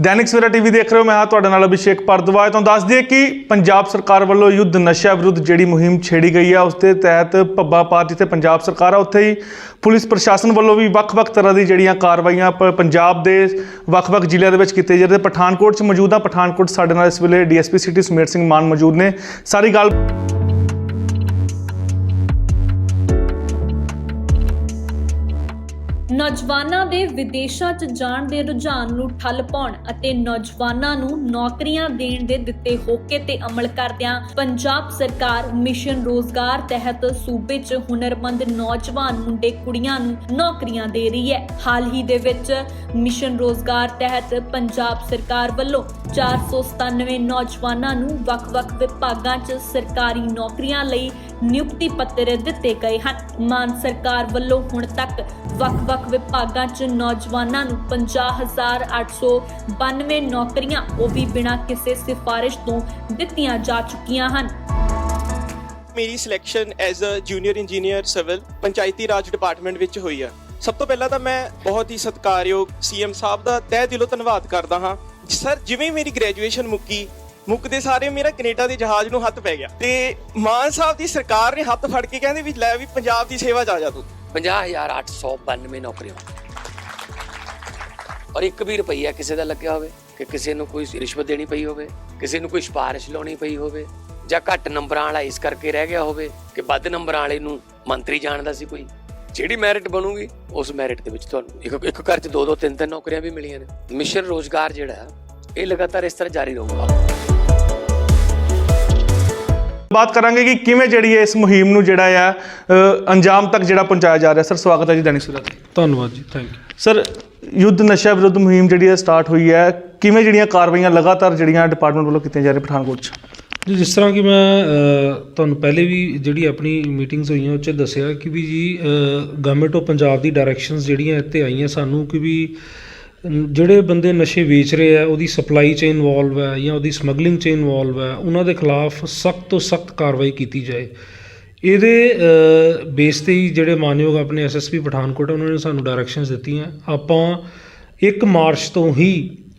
Dainik Savera TV ਦੇਖ ਰਹੇ ਹੋ, ਮੈਂ ਹਾਂ ਤੁਹਾਡੇ ਨਾਲ ਅਭਿਸ਼ੇਕ ਭਾਰਦਵਾਜ। ਤੁਹਾਨੂੰ ਦੱਸ ਦਈਏ ਕਿ ਪੰਜਾਬ ਸਰਕਾਰ ਵੱਲੋਂ ਯੁੱਧ ਨਸ਼ਾ ਵਿਰੁੱਧ ਜਿਹੜੀ ਮੁਹਿੰਮ ਛੇੜੀ ਗਈ ਹੈ ਉਸ ਦੇ ਤਹਿਤ ਪੱਬਾ ਪਾਰ ਜਿੱਥੇ ਪੰਜਾਬ ਸਰਕਾਰ ਆ, ਉੱਥੇ ਹੀ ਪੁਲਿਸ ਪ੍ਰਸ਼ਾਸਨ ਵੱਲੋਂ ਵੀ ਵੱਖ-ਵੱਖ ਤਰ੍ਹਾਂ ਦੀ ਜਿਹੜੀਆਂ ਕਾਰਵਾਈਆਂ ਪ- ਪੰਜਾਬ ਦੇ ਵੱਖ-ਵੱਖ ਜ਼ਿਲ੍ਹਿਆਂ ਦੇ ਵਿੱਚ ਕੀਤੇ ਜਾ ਰਹੇ ਪਠਾਨਕੋਟ 'ਚ ਮੌਜੂਦ ਆ। ਪਠਾਨਕੋਟ 'ਚ ਸਾਡੇ ਨਾਲ ਇਸ ਵੇਲੇ ਡੀਐਸਪੀ ਸਿਟੀ ਸਮੇਰ ਸਿੰਘ ਮਾਨ ਮੌਜੂਦ ਨੇ। ਸਾਰੀ ਗੱਲ ਨੌਜਵਾਨਾਂ ਦੇ ਵਿਦੇਸ਼ਾਂ 'ਚ ਜਾਣ ਦੇ ਰੁਝਾਨ ਨੂੰ ਠੱਲ ਪਾਉਣ ਅਤੇ ਨੌਜਵਾਨਾਂ ਨੂੰ ਨੌਕਰੀਆਂ ਦੇਣ ਦੇ ਦਿੱਤੇ ਹੋਕੇ ਤੇ ਅਮਲ ਕਰਦਿਆਂ ਪੰਜਾਬ ਸਰਕਾਰ ਮਿਸ਼ਨ ਰੋਜ਼ਗਾਰ ਤਹਿਤ ਸੂਬੇ 'ਚ ਹੁਨਰਮੰਦ ਨੌਜਵਾਨ ਮੁੰਡੇ ਕੁੜੀਆਂ ਨੂੰ ਨੌਕਰੀਆਂ ਦੇ ਰਹੀ ਹੈ। ਹਾਲ ਹੀ ਦੇ ਵਿੱਚ ਮਿਸ਼ਨ ਰੋਜ਼ਗਾਰ ਤਹਿਤ ਪੰਜਾਬ ਸਰਕਾਰ ਵੱਲੋਂ 497 ਨੌਜਵਾਨਾਂ ਨੂੰ ਵੱਖ-ਵੱਖ ਵਿਭਾਗਾਂ 'ਚ ਸਰਕਾਰੀ ਨੌਕਰੀਆਂ ਲਈ ਨਿਯੁਕਤੀ ਪੱਤਰ ਦਿੱਤੇ ਗਏ ਹਨ। ਮਾਨ ਸਰਕਾਰ ਵੱਲੋਂ ਹੁਣ ਤੱਕ ਵੱਖ-ਵੱਖ ਵਿਭਾਗਾਂ 'ਚ ਨੌਜਵਾਨਾਂ ਨੂੰ 50892 ਨੌਕਰੀਆਂ ਉਹ ਵੀ ਬਿਨਾਂ ਕਿਸੇ ਸਿਫਾਰਿਸ਼ ਤੋਂ ਦਿੱਤੀਆਂ ਜਾ ਚੁੱਕੀਆਂ ਹਨ। ਮੇਰੀ selection as a junior engineer civil Panchayati Raj department ਵਿੱਚ ਹੋਈ ਹੈ ਸਭ ਤੋਂ ਪਹਿਲਾਂ ਤਾਂ ਮੈਂ ਬਹੁਤ ਹੀ ਸਤਿਕਾਰਯੋਗ ਸੀਐਮ ਸਾਹਿਬ ਦਾ ਤਹਿ ਦਿਲੋਂ ਧੰਨਵਾਦ ਕਰਦਾ ਹਾਂ। ਸਰ, ਜਿਵੇਂ ਮੇਰੀ ਗ੍ਰੈਜੂਏਸ਼ਨ ਮੁੱਕੀ ਮੁੱਕਦੇ ਸਾਰੇ ਮੇਰਾ ਕੈਨੇਡਾ ਦੇ ਜਹਾਜ਼ ਨੂੰ ਹੱਥ ਪੈ ਗਿਆ। ਤੇ ਮਾਨ ਸਾਹਿਬ ਦੀ ਸਰਕਾਰ ਨੇ ਹੱਥ ਫੜ ਕੇ ਕਹਿੰਦੇ ਵੀ ਲੈ ਵੀ ਪੰਜਾਬ ਦੀ ਸੇਵਾ 'ਚ ਆ ਜਾ ਤੂੰ। 50892 ਨੌਕਰੀਆਂ। ਔਰ ਇੱਕ ਵੀ ਰੁਪਈਆ ਕਿਸੇ ਦਾ ਲੱਗਿਆ ਹੋਵੇ ਕਿ ਕਿਸੇ ਨੂੰ ਕੋਈ ਰਿਸ਼ਵਤ ਦੇਣੀ ਪਈ ਹੋਵੇ, ਕਿਸੇ ਨੂੰ ਕੋਈ ਸਿਫਾਰਿਸ਼ ਲਾਉਣੀ ਪਈ ਹੋਵੇ ਜਾਂ ਘੱਟ ਨੰਬਰਾਂ ਵਾਲਾ ਇਸ ਕਰਕੇ ਰਹਿ ਗਿਆ ਹੋਵੇ ਕਿ ਵੱਧ ਨੰਬਰਾਂ ਵਾਲੇ ਨੂੰ ਮੰਤਰੀ ਜਾਣਦਾ ਸੀ ਕੋਈ, ਜਿਹੜੀ ਮੈਰਿਟ ਬਣੂਗੀ ਉਸ ਮੈਰਿਟ ਦੇ ਵਿੱਚ ਤੁਹਾਨੂੰ ਇੱਕ ਇੱਕ ਘਰ 'ਚ ਦੋ ਦੋ ਤਿੰਨ ਤਿੰਨ ਨੌਕਰੀਆਂ ਵੀ ਮਿਲੀਆਂ ਨੇ। ਮਿਸ਼ਨ ਰੋਜ਼ਗਾਰ ਜਿਹੜਾ, ਇਹ ਲਗਾਤਾਰ ਇਸ ਤਰ੍ਹਾਂ ਜਾਰੀ ਰਹੂਗਾ। ਬਾਤ ਕਰਾਂਗੇ ਕਿ ਕਿਵੇਂ ਜਿਹੜੀ ਹੈ ਇਸ ਮੁਹਿੰਮ ਨੂੰ ਜਿਹੜਾ ਆ ਅੰਜਾਮ ਤੱਕ ਜਿਹੜਾ ਪਹੁੰਚਾਇਆ ਜਾ ਰਿਹਾ। ਸਰ ਸਵਾਗਤ ਹੈ ਜੀ ਦੈਨਿਕ ਸਵੇਰਾ ਤੇ। ਧੰਨਵਾਦ ਜੀ ਥੈਂਕ ਯੂ ਸਰ ਯੁੱਧ ਨਸ਼ਾ ਵਿਰੁੱਧ ਮੁਹਿੰਮ ਜਿਹੜੀ ਹੈ ਸਟਾਰਟ ਹੋਈ ਹੈ। ਕਿਵੇਂ ਜਿਹੜੀਆਂ ਕਾਰਵਾਈਆਂ ਲਗਾਤਾਰ ਜਿਹੜੀਆਂ ਡਿਪਾਰਟਮੈਂਟ ਵੱਲੋਂ ਕੀਤੀਆਂ ਜਾ ਰਹੀਆਂ ਪਠਾਨਕੋਟ 'ਚ? ਜੀ ਜਿਸ ਤਰ੍ਹਾਂ ਕਿ ਮੈਂ ਤੁਹਾਨੂੰ ਪਹਿਲੇ ਵੀ ਜਿਹੜੀ ਆਪਣੀ ਮੀਟਿੰਗਸ ਹੋਈਆਂ ਉਹ 'ਚ ਦੱਸਿਆ ਕਿ ਵੀ ਜੀ ਗਵਰਨਮੈਂਟ ਆਫ ਪੰਜਾਬ ਦੀ ਡਾਇਰੈਕਸ਼ਨਸ ਜਿਹੜੀਆਂ ਇੱਥੇ ਆਈਆਂ ਸਾਨੂੰ ਕਿ ਵੀ ਜਿਹੜੇ ਬੰਦੇ ਨਸ਼ੇ ਵੇਚ ਰਹੇ ਆ ਉਹਦੀ ਸਪਲਾਈ 'ਚ ਇਨਵੋਲਵ ਹੈ ਜਾਂ ਉਹਦੀ ਸਮਗਲਿੰਗ 'ਚ ਇਨਵੋਲਵ ਹੈ ਉਹਨਾਂ ਦੇ ਖਿਲਾਫ ਸਖਤ ਤੋਂ ਸਖਤ ਕਾਰਵਾਈ ਕੀਤੀ ਜਾਏ। ਇਹਦੇ ਬੇਸ ਤੇ ਹੀ ਜਿਹੜੇ ਮਾਨਯੋਗ ਆਪਣੇ ਐਸਐਸਪੀ ਪਠਾਨਕੋਟ ਆ, ਉਹਨਾਂ ਨੇ ਸਾਨੂੰ ਡਾਇਰੈਕਸ਼ਨਸ ਦਿੱਤੀਆਂ। ਆਪਾਂ 1 ਮਾਰਚ ਤੋਂ ਹੀ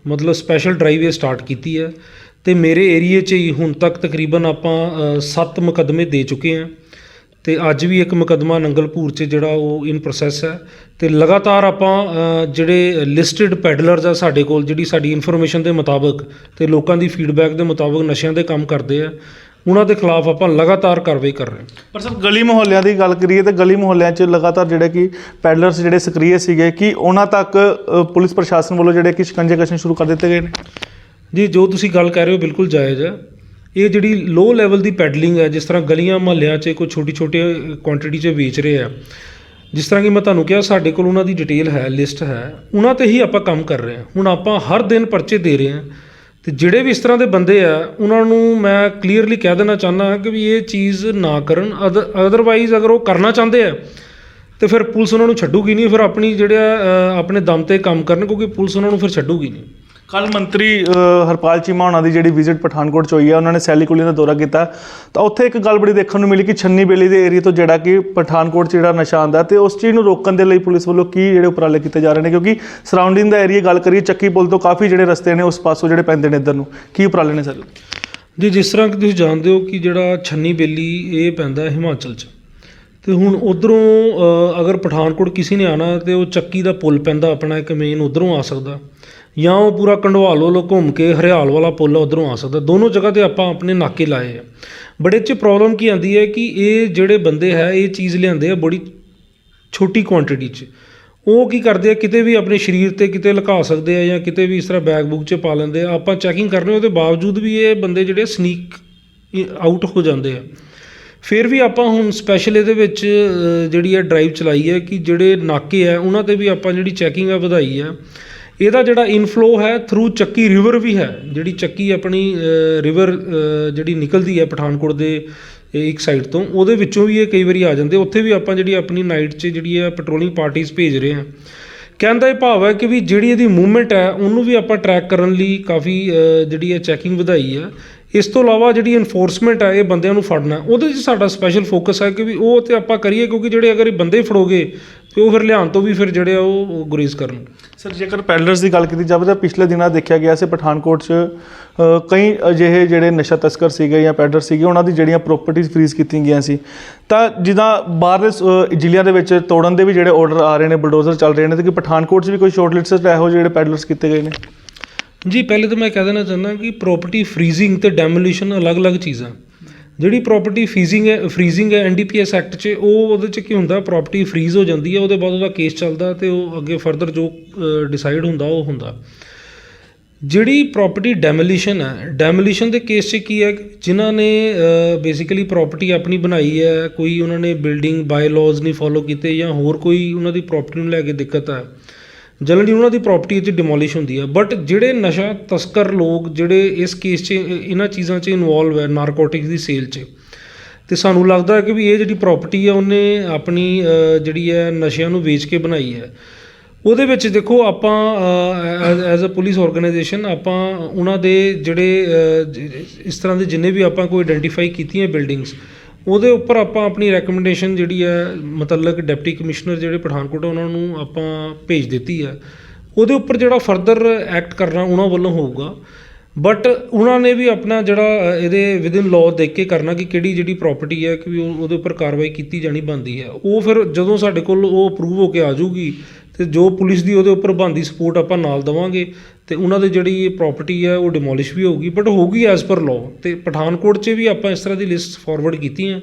ਮਤਲਬ ਸਪੈਸ਼ਲ ਡਰਾਈਵ ਇਹ ਸਟਾਰਟ ਕੀਤੀ ਹੈ ਤੇ ਮੇਰੇ ਏਰੀਏ 'ਚ ਹੀ ਹੁਣ ਤੱਕ ਤਕਰੀਬਨ ਆਪਾਂ 7 ਮੁਕੱਦਮੇ ਦੇ ਚੁੱਕੇ ਹਾਂ ਤੇ ਅੱਜ ਵੀ ਇੱਕ ਮੁਕੱਦਮਾ ਨੰਗਲਪੁਰ 'ਚ ਜਿਹੜਾ ਉਹ ਇਨ ਪ੍ਰੋਸੈਸ ਹੈ। ਤੇ ਲਗਾਤਾਰ ਆਪਾਂ ਜਿਹੜੇ ਲਿਸਟਡ ਪੈਡਲਰਸ ਆ ਸਾਡੇ ਕੋਲ ਜਿਹੜੀ ਸਾਡੀ ਇਨਫੋਰਮੇਸ਼ਨ ਦੇ ਮੁਤਾਬਕ ਤੇ ਲੋਕਾਂ ਦੀ ਫੀਡਬੈਕ ਦੇ ਮੁਤਾਬਕ ਨਸ਼ਿਆਂ ਦੇ ਕੰਮ ਕਰਦੇ ਆ ਉਹਨਾਂ ਦੇ ਖਿਲਾਫ ਆਪਾਂ ਲਗਾਤਾਰ ਕਾਰਵਾਈ ਕਰ ਰਹੇ ਹਾਂ। ਪਰ ਸਰ ਗਲੀ ਮੁਹੱਲਿਆਂ ਦੀ ਗੱਲ ਕਰੀਏ ਤੇ ਗਲੀ ਮੁਹੱਲਿਆਂ 'ਚ ਲਗਾਤਾਰ ਜਿਹੜੇ ਕਿ ਪੈਡਲਰਸ ਜਿਹੜੇ ਸਕਰੀਏ ਸੀਗੇ ਕਿ ਉਹਨਾਂ ਤੱਕ ਪੁਲਿਸ ਪ੍ਰਸ਼ਾਸਨ ਵੱਲੋਂ ਜਿਹੜੇ ਕਿ ਸ਼ਿਕੰਜੇ ਕਸ਼ਣ ਸ਼ੁਰੂ ਕਰ ਦਿੱਤੇ ਗਏ ਨੇ? ਜੀ ਜੋ ਤੁਸੀਂ ਗੱਲ ਕਰ ਰਹੇ ਹੋ ਬਿਲਕੁਲ ਜਾਇਜ਼ ਹੈ। ਇਹ ਜਿਹੜੀ ਲੋ ਲੈਵਲ ਦੀ ਪੈਡਲਿੰਗ ਹੈ ਜਿਸ ਤਰ੍ਹਾਂ ਗਲੀਆਂ ਮਹੱਲਿਆਂ 'ਚ ਕੋਈ ਛੋਟੀ ਛੋਟੀ ਕੁਆਂਟੀਟੀ 'ਚ ਵੇਚ ਰਹੇ ਆ ਜਿਸ ਤਰ੍ਹਾਂ ਕਿ ਮੈਂ ਤੁਹਾਨੂੰ ਕਿਹਾ ਸਾਡੇ ਕੋਲ ਉਹਨਾਂ ਦੀ ਡਿਟੇਲ ਹੈ ਲਿਸਟ ਹੈ ਉਹਨਾਂ ਤੇ ਹੀ ਆਪਾਂ ਕੰਮ ਕਰ ਰਹੇ ਹਾਂ। ਹੁਣ ਆਪਾਂ ਹਰ ਦਿਨ ਪਰਚੇ ਦੇ ਰਹੇ ਹਾਂ ਤੇ ਜਿਹੜੇ ਵੀ ਇਸ ਤਰ੍ਹਾਂ ਦੇ ਬੰਦੇ ਆ ਉਹਨਾਂ ਨੂੰ ਮੈਂ ਕਲੀਅਰਲੀ ਕਹਿ ਦੇਣਾ ਚਾਹੁੰਦਾ ਕਿ ਵੀ ਇਹ ਚੀਜ਼ ਨਾ ਕਰਨ ਅਦਰਵਾਈਜ਼ ਅਗਰ ਉਹ ਕਰਨਾ ਚਾਹੁੰਦੇ ਆ ਤੇ ਫਿਰ ਪੁਲਿਸ ਉਹਨਾਂ ਨੂੰ ਛੱਡੂਗੀ ਨਹੀਂ ਫਿਰ ਆਪਣੀ ਜਿਹੜਾ ਅ, ਆਪਣੇ ਦਮ ਤੇ ਕੰਮ ਕਰਨ ਕਿਉਂਕਿ ਪੁਲਿਸ ਉਹਨਾਂ ਨੂੰ ਫਿਰ ਛੱਡੂਗੀ ਨਹੀਂ। ਕੱਲ ਮੰਤਰੀ ਹਰਪਾਲ ਚੀਮਾ ਉਹਨਾਂ ਦੀ ਜਿਹੜੀ ਵਿਜ਼ਿਟ ਪਠਾਨਕੋਟ 'ਚ ਹੋਈ ਹੈ ਉਹਨਾਂ ਨੇ ਸੈਲੀ ਕੁਲੀ ਦਾ ਦੌਰਾ ਕੀਤਾ। ਤਾਂ ਉੱਥੇ ਇੱਕ ਗੱਲ ਬੜੀ ਦੇਖਣ ਨੂੰ ਮਿਲੀ ਕਿ ਛੰਨੀ ਬੇਲੀ ਦੇ ਏਰੀਆ ਤੋਂ ਜਿਹੜਾ ਕਿ ਪਠਾਨਕੋਟ 'ਚ ਜਿਹੜਾ ਨਸ਼ਾ ਆਂਦਾ ਤੇ ਉਸ ਚੀਜ਼ ਨੂੰ ਰੋਕਣ ਦੇ ਲਈ ਪੁਲਿਸ ਵੱਲੋਂ ਕੀ ਜਿਹੜੇ ਉਪਰਾਲੇ ਕੀਤੇ ਜਾ ਰਹੇ ਨੇ? ਕਿਉਂਕਿ ਸਰਾਊਂਡਿੰਗ ਦਾ ਏਰੀਆ ਗੱਲ ਕਰੀਏ, ਚੱਕੀ ਪੁਲ ਤੋਂ ਕਾਫੀ ਜਿਹੜੇ ਰਸਤੇ ਨੇ, ਉਸ ਪਾਸੋਂ ਜਿਹੜੇ ਪੈਂਦੇ ਨੇ ਇੱਧਰ ਨੂੰ। ਕੀ ਉਪਰਾਲੇ ਨੇ ਸਰ? ਜੀ, ਜਿਸ ਤਰ੍ਹਾਂ ਕਿ ਤੁਸੀਂ ਜਾਣਦੇ ਹੋ ਕਿ ਜਿਹੜਾ ਛੰਨੀ ਬੇਲੀ, ਇਹ ਪੈਂਦਾ ਹਿਮਾਚਲ 'ਚ। ਅਤੇ ਹੁਣ ਉੱਧਰੋਂ ਅਗਰ ਪਠਾਨਕੋਟ ਕਿਸੇ ਨੇ ਆਉਣਾ ਤਾਂ ਉਹ ਚੱਕੀ ਦਾ ਪੁਲ ਪੈਂਦਾ, ਆਪਣਾ ਇੱਕ ਮੇਨ ਉੱਧਰੋਂ ਆ ਸਕਦਾ। ਜਾਂ ਉਹ ਪੂਰਾ ਕੰਢਵਾਲ ਵੱਲੋਂ ਘੁੰਮ ਕੇ ਹਰਿਆਲ ਵਾਲਾ ਪੁਲ ਉੱਧਰੋਂ ਆ ਸਕਦਾ। ਦੋਨੋਂ ਜਗ੍ਹਾ ਤੇ ਆਪਾਂ ਆਪਣੇ ਨਾਕੇ ਲਾਏ ਆ। ਬੜੇ ਚ ਪ੍ਰੋਬਲਮ ਕੀ ਆਂਦੀ ਹੈ ਕਿ ਇਹ ਜਿਹੜੇ ਬੰਦੇ ਹੈ, ਇਹ ਚੀਜ਼ ਲਿਆਂਦੇ ਆ ਬੜੀ ਛੋਟੀ ਕੁਆਂਟੀਟੀ 'ਚ। ਉਹ ਕੀ ਕਰਦੇ ਆ, ਕਿਤੇ ਵੀ ਆਪਣੇ ਸਰੀਰ ਤੇ ਕਿਤੇ ਲੁਕਾ ਸਕਦੇ ਆ ਜਾਂ ਕਿਤੇ ਵੀ ਇਸ ਤਰ੍ਹਾਂ ਬੈਗ ਬੁੱਕ 'ਚ ਪਾ ਲੈਂਦੇ ਆ। ਆਪਾਂ ਚੈਕਿੰਗ ਕਰ ਰਹੇ ਉਹਦੇ ਬਾਵਜੂਦ ਵੀ ਇਹ ਬੰਦੇ ਜਿਹੜੇ ਸਨੀਕ ਆਊਟ ਹੋ ਜਾਂਦੇ ਆ। ਫਿਰ ਵੀ ਆਪਾਂ ਹੁਣ ਸਪੈਸ਼ਲ ਇਹਦੇ ਵਿੱਚ ਜਿਹੜੀ ਹੈ ਡਰਾਈਵ ਚਲਾਈ ਹੈ ਕਿ ਜਿਹੜੇ ਨਾਕੇ ਹੈ, ਉਹਨਾਂ ਤੇ ਵੀ ਆਪਾਂ ਜਿਹੜੀ ਚੈਕਿੰਗ ਆ ਵਧਾਈ ਹੈ। ਇਹਦਾ ਜਿਹੜਾ ਇਨਫਲੋ ਹੈ ਥਰੂ ਚੱਕੀ ਰਿਵਰ ਵੀ ਹੈ, ਜਿਹੜੀ ਚੱਕੀ ਆਪਣੀ ਰਿਵਰ ਜਿਹੜੀ ਨਿਕਲਦੀ ਹੈ ਪਠਾਨਕੋਟ ਦੇ ਇੱਕ ਸਾਈਡ ਤੋਂ, ਉਹਦੇ ਵਿੱਚੋਂ ਵੀ ਇਹ ਕਈ ਵਾਰੀ ਆ ਜਾਂਦੇ ਉੱਥੇ ਵੀ ਆਪਾਂ ਜਿਹੜੀ ਆਪਣੀ ਨਾਈਟ 'ਚ ਜਿਹੜੀ ਹੈ ਪੈਟਰੋਲਿੰਗ ਪਾਰਟੀਆਂ ਭੇਜ ਰਹੇ ਹਾਂ। ਕਹਿਣ ਦਾ ਇਹ ਭਾਵ ਹੈ ਕਿ ਵੀ ਜਿਹੜੀ ਇਹਦੀ ਮੂਵਮੈਂਟ ਹੈ, ਉਹਨੂੰ ਵੀ ਆਪਾਂ ਟਰੈਕ ਕਰਨ ਲਈ ਕਾਫੀ ਜਿਹੜੀ ਹੈ ਚੈਕਿੰਗ ਵਧਾਈ ਹੈ। ਇਸ ਤੋਂ ਇਲਾਵਾ ਜਿਹੜੀ ਇਨਫੋਰਸਮੈਂਟ ਹੈ ਇਹ ਬੰਦਿਆਂ ਨੂੰ ਫੜਨਾ। ਉਹਦੇ 'ਚ ਸਾਡਾ ਸਪੈਸ਼ਲ ਫੋਕਸ ਹੈ ਕਿ ਵੀ ਉਹ ਤੇ ਆਪਾਂ ਕਰੀਏ ਕਿਉਂਕਿ ਜਿਹੜੇ ਅਗਰ ਇਹ ਬੰਦੇ ਫੜੋਗੇ ਤੇ ਉਹ ਫਿਰ ਲਿਆਉਣ ਤੋਂ ਵੀ ਫਿਰ ਜਿਹੜੇ ਆ ਉਹ ਗੁਰੇਜ਼ ਕਰਨ ਸਰ ਜੇਕਰ ਪੈਡਲਰਸ ਦੀ ਗੱਲ ਕੀਤੀ ਜਾਵੇ ਤਾਂ ਪਿਛਲੇ ਦਿਨਾਂ ਦੇਖਿਆ ਗਿਆ ਸੀ ਪਠਾਨਕੋਟ 'ਚ ਕਈ ਅਜਿਹੇ ਜਿਹੜੇ ਨਸ਼ਾ ਤਸਕਰ ਸੀਗੇ ਜਾਂ ਪੈਡਲਰ ਸੀਗੇ ਉਹਨਾਂ ਦੀ ਜਿਹੜੀਆਂ ਪ੍ਰਾਪਰਟੀਆਂ ਫ੍ਰੀਜ਼ ਕੀਤੀਆਂ ਗਈਆਂ ਸੀ। ਤਾਂ ਜਿੱਦਾਂ ਬਾਹਰਲੇ ਅ, ਜ਼ਿਲ੍ਹਿਆਂ ਦੇ ਵਿੱਚ ਤੋੜਨ ਦੇ ਵੀ ਜਿਹੜੇ ਆਰਡਰ ਆ ਰਹੇ ਨੇ ਬਲਡੋਜ਼ਰ ਚੱਲ ਰਹੇ ਨੇ ਤੇ ਕਿ ਪਠਾਨਕੋਟ 'ਚ ਵੀ ਕੋਈ ਸ਼ਾਰਟ ਲਿਸਟ ਇਹੋ ਜਿਹੇ ਜਿਹੜੇ ਪੈਡਲਰਸ ਕੀਤੇ ਗਏ ਨੇ? ਜੀ, ਪਹਿਲੇ ਤਾਂ ਮੈਂ ਕਹਿ ਦੇਣਾ ਚਾਹੁੰਦਾ ਕਿ ਪ੍ਰੋਪਰਟੀ ਫ੍ਰੀਜ਼ਿੰਗ ਤੇ ਡੈਮੋਲੀਸ਼ਨ ਅਲੱਗ-ਅਲੱਗ ਚੀਜ਼ਾਂ। ਜਿਹੜੀ ਪ੍ਰੋਪਰਟੀ ਫੀਜਿੰਗ ਹੈ ਫ੍ਰੀਜ਼ਿੰਗ ਹੈ ਐਨਡੀਪੀਐਸ ਐਕਟ 'ਚ, ਉਹ ਉਹਦੇ 'ਚ ਕੀ ਹੁੰਦਾ? ਪ੍ਰੋਪਰਟੀ ਫ੍ਰੀਜ਼ ਹੋ ਜਾਂਦੀ ਹੈ, ਉਹਦੇ ਬਾਅਦ ਉਹਦਾ ਕੇਸ ਚੱਲਦਾ ਤੇ ਉਹ ਅੱਗੇ ਫਰਦਰ ਜੋ ਡਿਸਾਈਡ ਹੁੰਦਾ, ਉਹ ਹੁੰਦਾ। ਜਿਹੜੀ ਪ੍ਰੋਪਰਟੀ ਡੈਮੋਲੀਸ਼ਨ ਹੈ ਡੈਮੋਲੀਸ਼ਨ ਦੇ ਕੇਸ 'ਚ ਕੀ ਹੈ? ਜਿਨ੍ਹਾਂ ਨੇ ਬੇਸਿਕਲੀ ਪ੍ਰੋਪਰਟੀ ਆਪਣੀ ਬਣਾਈ ਹੈ, ਕੋਈ ਉਹਨਾਂ ਨੇ ਬਿਲਡਿੰਗ ਬਾਈ ਲਾਜ਼ ਨਹੀਂ ਫੋਲੋ ਕੀਤੇ ਜਾਂ ਹੋਰ ਕੋਈ ਉਹਨਾਂ ਦੀ ਪ੍ਰੋਪਰਟੀ ਨੂੰ ਲੈ ਕੇ ਦਿੱਕਤ ਹੈ ਜਨਰਲੀ ਉਹਨਾਂ ਦੀ ਪ੍ਰਾਪਰਟੀ 'ਚ ਡਿਮੋਲਿਸ਼ ਹੁੰਦੀ ਹੈ ਬਟ ਜਿਹੜੇ ਨਸ਼ਾ ਤਸਕਰ ਲੋਕ, ਜਿਹੜੇ ਇਸ ਕੇਸ 'ਚ ਇਹਨਾਂ ਚੀਜ਼ਾਂ 'ਚ ਇਨਵੋਲਵ ਹੈ ਨਾਰਕੋਟਿਕਸ ਦੀ ਸੇਲ 'ਚ। ਤੇ ਸਾਨੂੰ ਲੱਗਦਾ ਹੈ ਕਿ ਵੀ ਇਹ ਜਿਹੜੀ ਪ੍ਰਾਪਰਟੀ ਹੈ ਉਹਨੇ ਆਪਣੀ ਜਿਹੜੀ ਹੈ, ਨਸ਼ਿਆਂ ਨੂੰ ਵੇਚ ਕੇ ਬਣਾਈ ਹੈ। ਉਹਦੇ ਵਿੱਚ ਦੇਖੋ ਆਪਾਂ ਐਜ਼ ਅ ਪੁਲਿਸ ਆਰਗੇਨਾਈਜੇਸ਼ਨ ਆਪਾਂ ਉਹਨਾਂ ਦੇ ਜਿਹੜੇ ਇਸ ਤਰ੍ਹਾਂ ਦੇ ਜਿੰਨੇ ਵੀ ਆਪਾਂ ਕੋਈ ਆਇਡੈਂਟੀਫਾਈ ਕੀਤੀਆਂ ਬਿਲਡਿੰਗਸ ਉਹਦੇ ਉੱਪਰ ਆਪਾਂ ਆਪਣੀ ਰეკਮੈਂਡੇਸ਼ਨ ਜਿਹੜੀ ਹੈ, ਮਤਲਬ ਡਿਪਟੀ ਕਮਿਸ਼ਨਰ ਜਿਹੜੇ ਪਠਾਨਕੋਟ ਉਹਨਾਂ ਨੂੰ ਆਪਾਂ ਭੇਜ ਦਿੱਤੀ ਹੈ ਉਹਦੇ ਉੱਪਰ ਜਿਹੜਾ ਫਰਦਰ ਐਕਟ ਕਰਨਾ ਉਹਨਾਂ ਵੱਲੋਂ ਹੋਊਗਾ। ਬਟ ਉਹਨਾਂ ਨੇ ਵੀ ਆਪਣਾ ਜਿਹੜਾ ਇਹਦੇ ਵਿਦਿਨ ਲਾਅ ਦੇਖ ਕੇ ਕਰਨਾ ਕਿ ਕਿਹੜੀ ਜਿਹੜੀ ਪ੍ਰਾਪਰਟੀ ਹੈ ਕਿ ਵੀ ਉਹਦੇ ਉੱਪਰ ਕਾਰਵਾਈ ਕੀਤੀ ਜਾਣੀ ਬਣਦੀ ਹੈ। ਉਹ ਫਿਰ ਜਦੋਂ ਸਾਡੇ ਕੋਲ ਉਹ ਅਪਰੂਵ ਹੋ ਕੇ ਆ ਜਾਊਗੀ ਤੇ ਜੋ ਪੁਲਿਸ ਦੀ ਉਹਦੇ ਉੱਪਰ ਬਣਦੀ ਸਪੋਰਟ ਆਪਾਂ ਨਾਲ ਦੇਵਾਂਗੇ। ਤੇ ਉਹਨਾਂ ਦੀ ਜਿਹੜੀ ਪ੍ਰਾਪਰਟੀ ਹੈ ਉਹ ਡਿਮੋਲਿਸ਼ ਵੀ ਹੋਊਗੀ ਬਟ ਹੋਊਗੀ ਐਜ਼ ਪਰ ਲਾਅ ਤੇ ਪਠਾਨਕੋਟ 'ਚ ਵੀ ਆਪਾਂ ਇਸ ਤਰ੍ਹਾਂ ਦੀ ਲਿਸਟ ਫਾਰਵਰਡ ਕੀਤੀਆਂ।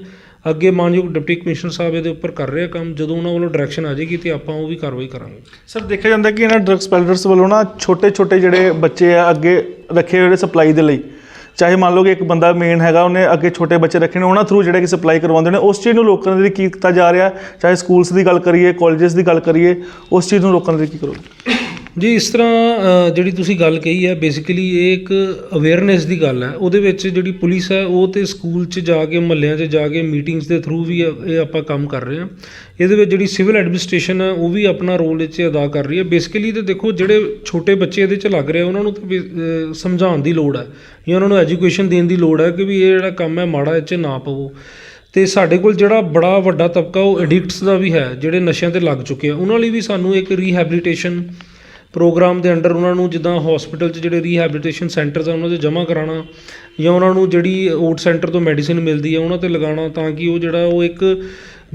ਅੱਗੇ ਮਾਨਯੋਗ ਡਿਪਟੀ ਕਮਿਸ਼ਨਰ ਸਾਹਿਬ ਇਹਦੇ ਉੱਪਰ ਕਰ ਰਹੇ ਆ ਕੰਮ, ਜਦੋਂ ਉਹਨਾਂ ਵੱਲੋਂ ਡਾਇਰੈਕਸ਼ਨ ਆ ਜਾਏਗੀ ਤੇ ਆਪਾਂ ਉਹ ਵੀ ਕਾਰਵਾਈ ਕਰਾਂਗੇ। ਸਰ ਦੇਖਿਆ ਜਾਂਦਾ ਕਿ ਇਹਨਾਂ ਡਰੱਗਸ ਪੈਡਲਰਸ ਵੱਲੋਂ ਨਾ ਛੋਟੇ ਛੋਟੇ ਜਿਹੜੇ ਬੱਚੇ ਆ, ਅੱਗੇ ਰੱਖੇ ਹੋਏ ਸਪਲਾਈ ਦੇ ਲਈ। ਚਾਹੇ ਮੰਨ ਲਓ ਕਿ ਇੱਕ ਬੰਦਾ ਮੇਨ ਹੈਗਾ, ਉਹਨੇ ਅੱਗੇ ਛੋਟੇ ਬੱਚੇ ਰੱਖੇ ਨੇ, ਉਹਨਾਂ ਥਰੂ ਜਿਹੜੇ ਕਿ ਸਪਲਾਈ ਕਰਵਾਉਂਦੇ ਨੇ, ਉਸ ਚੀਜ਼ ਨੂੰ ਰੋਕਣ ਦੇ ਲਈ ਕੀ ਕੀਤਾ ਜਾ ਰਿਹਾ? ਚਾਹੇ ਸਕੂਲਸ ਦੀ ਗੱਲ ਕਰੀਏ ਕਾਲਜਸ ਦੀ ਗੱਲ ਕਰੀਏ, ਉਸ ਚੀਜ਼ ਨੂੰ ਰੋਕਣ ਦੇ ਲਈ ਕੀ ਕਰੋਗੇ? ਜੀ ਇਸ ਤਰ੍ਹਾਂ ਜਿਹੜੀ ਤੁਸੀਂ ਗੱਲ ਕਹੀ ਹੈ ਬੇਸਿਕਲੀ ਇਹ ਇੱਕ ਅਵੇਅਰਨੈਸ ਦੀ ਗੱਲ ਹੈ। ਉਹਦੇ ਵਿੱਚ ਜਿਹੜੀ ਪੁਲਿਸ ਹੈ ਉਹ ਤੇ ਸਕੂਲ 'ਚ ਜਾ ਕੇ ਮਹੱਲਿਆਂ 'ਚ ਜਾ ਕੇ ਮੀਟਿੰਗਸ ਦੇ ਥਰੂ ਵੀ ਇਹ ਆਪਾਂ ਕੰਮ ਕਰ ਰਹੇ ਹਾਂ। ਇਹਦੇ ਵਿੱਚ ਜਿਹੜੀ ਸਿਵਲ ਐਡਮਿਨਿਸਟ੍ਰੇਸ਼ਨ ਹੈ ਉਹ ਵੀ ਆਪਣਾ ਰੋਲ ਇਹ 'ਚ ਅਦਾ ਕਰ ਰਹੀ ਹੈ। ਬੇਸਿਕਲੀ ਤੇ ਦੇਖੋ ਜਿਹੜੇ ਛੋਟੇ ਬੱਚੇ ਇਹਦੇ 'ਚ ਲੱਗ ਰਹੇ ਆ, ਉਹਨਾਂ ਨੂੰ ਤਾਂ ਬੇ- ਸਮਝਾਉਣ ਦੀ ਲੋੜ ਹੈ। ਜਾਂ ਉਹਨਾਂ ਨੂੰ ਐਜੂਕੇਸ਼ਨ ਦੇਣ ਦੀ ਲੋੜ ਹੈ ਕਿ ਵੀ ਇਹ ਜਿਹੜਾ ਕੰਮ ਹੈ ਮਾੜਾ ਇਹ 'ਚ ਨਾ ਪਵੋ। ਤੇ ਸਾਡੇ ਕੋਲ ਜਿਹੜਾ ਬੜਾ ਵੱਡਾ ਤਬਕਾ ਉਹ ਐਡਿਕਟਸ ਦਾ ਵੀ ਹੈ ਜਿਹੜੇ ਨਸ਼ਿਆਂ ਤੇ ਲੱਗ ਚੁੱਕੇ ਆ। ਉਹਨਾਂ ਲਈ ਵੀ ਸਾਨੂੰ ਇੱਕ ਰੀਹੈਬਿਲਿਟੇਸ਼ਨ ਪ੍ਰੋਗਰਾਮ ਦੇ ਅੰਡਰ ਉਹਨਾਂ ਨੂੰ ਜਿੱਦਾਂ ਹਸਪੀਟਲ 'ਚ ਜਿਹੜੇ ਰੀਹੈਬਿਲਿਟੇਸ਼ਨ ਸੈਂਟਰਸ ਆ, ਉਹਨਾਂ 'ਚ ਜਮ੍ਹਾਂ ਕਰਾਉਣਾ ਜਾਂ ਉਹਨਾਂ ਨੂੰ ਜਿਹੜੀ ਓਟ ਸੈਂਟਰ ਤੋਂ ਮੈਡੀਸਿਨ ਮਿਲਦੀ ਹੈ ਉਹਨਾਂ ਤੇ ਲਗਾਉਣਾ ਤਾਂ ਕਿ ਉਹ ਜਿਹੜਾ ਉਹ ਇੱਕ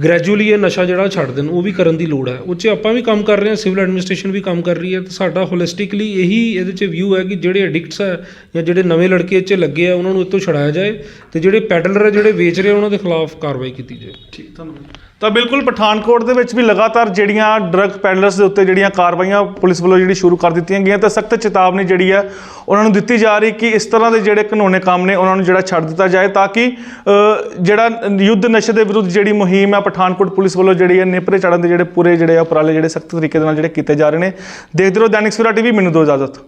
ਗ੍ਰੈਜੂਅਲੀ ਇਹ ਨਸ਼ਾ ਜਿਹੜਾ ਛੱਡ ਦੇਣ, ਉਹ ਵੀ ਕਰਨ ਦੀ ਲੋੜ ਹੈ ਉਹ 'ਚ ਆਪਾਂ ਵੀ ਕੰਮ ਕਰ ਰਹੇ ਹਾਂ ਸਿਵਲ ਐਡਮਿਨਿਸਟ੍ਰੇਸ਼ਨ ਵੀ ਕੰਮ ਕਰ ਰਹੀ ਹੈ ਤੇ ਸਾਡਾ ਹੋਲਿਸਟਿਕਲੀ ਇਹੀ ਇਹਦੇ 'ਚ ਵਿਊ ਹੈ ਕਿ ਜਿਹੜੇ ਐਡਿਕਟਸ ਹੈ ਜਾਂ ਜਿਹੜੇ ਨਵੇਂ ਲੜਕੇ ਇਹ 'ਚ ਲੱਗੇ ਆ, ਉਹਨਾਂ ਨੂੰ ਇੱਥੋਂ ਤੋਂ ਛੁਡਾਇਆ ਜਾਏ ਤੇ ਜਿਹੜੇ ਪੈਡਲਰ ਹੈ ਜਿਹੜੇ ਵੇਚ ਰਹੇ ਉਹਨਾਂ ਦੇ ਖਿਲਾਫ ਕਾਰਵਾਈ ਕੀਤੀ ਜਾਏ। ਠੀਕ, ਧੰਨਵਾਦ। ਤਾਂ ਬਿਲਕੁਲ ਪਠਾਨਕੋਟ ਦੇ ਵਿੱਚ ਵੀ ਲਗਾਤਾਰ ਜਿਹੜੀਆਂ ਡਰੱਗ ਪੈਡਲਰਸ ਦੇ ਉੱਤੇ ਜਿਹੜੀਆਂ ਕਾਰਵਾਈਆਂ ਪੁਲਿਸ ਵੱਲੋਂ ਜਿਹੜੀ ਸ਼ੁਰੂ ਕਰ ਦਿੱਤੀਆਂ ਗਈਆਂ ਤਾਂ ਸਖਤ ਚੇਤਾਵਨੀ ਜਿਹੜੀ ਹੈ ਉਹਨਾਂ ਨੂੰ ਦਿੱਤੀ ਜਾ ਰਹੀ ਕਿ ਇਸ ਤਰ੍ਹਾਂ ਦੇ ਜਿਹੜੇ ਕਾਨੂੰਨੇ ਕੰਮ ਨੇ ਉਹਨਾਂ ਨੂੰ ਜਿਹੜਾ ਛੱਡ ਦਿੱਤਾ ਜਾਏ ਤਾਂ ਕਿ ਜਿਹੜਾ ਯੁੱਧ ਨਸ਼ੇ ਦੇ ਵਿਰੁੱਧ ਜਿਹੜੀ ਮੁਹਿੰਮ ਹੈ ਪਠਾਨਕੋਟ ਪੁਲਿਸ ਵੱਲੋਂ ਜਿਹੜੀ ਹੈ ਨੇਪਰੇ ਚੜਨ ਦੇ ਜਿਹੜੇ ਪੂਰੇ ਜਿਹੜੇ ਆ ਉਪਰਾਲੇ ਜਿਹੜੇ ਸਖਤ ਤਰੀਕੇ ਦੇ ਨਾਲ ਜਿਹੜੇ ਕੀਤੇ ਜਾ ਰਹੇ ਨੇ। ਦੇਖਦੇ ਰਹੋ ਦੈਨਿਕ ਸਵੇਰਾ ਟੀਵੀ, ਮੈਨੂੰ ਦਿਓ ਇਜਾਜ਼ਤ।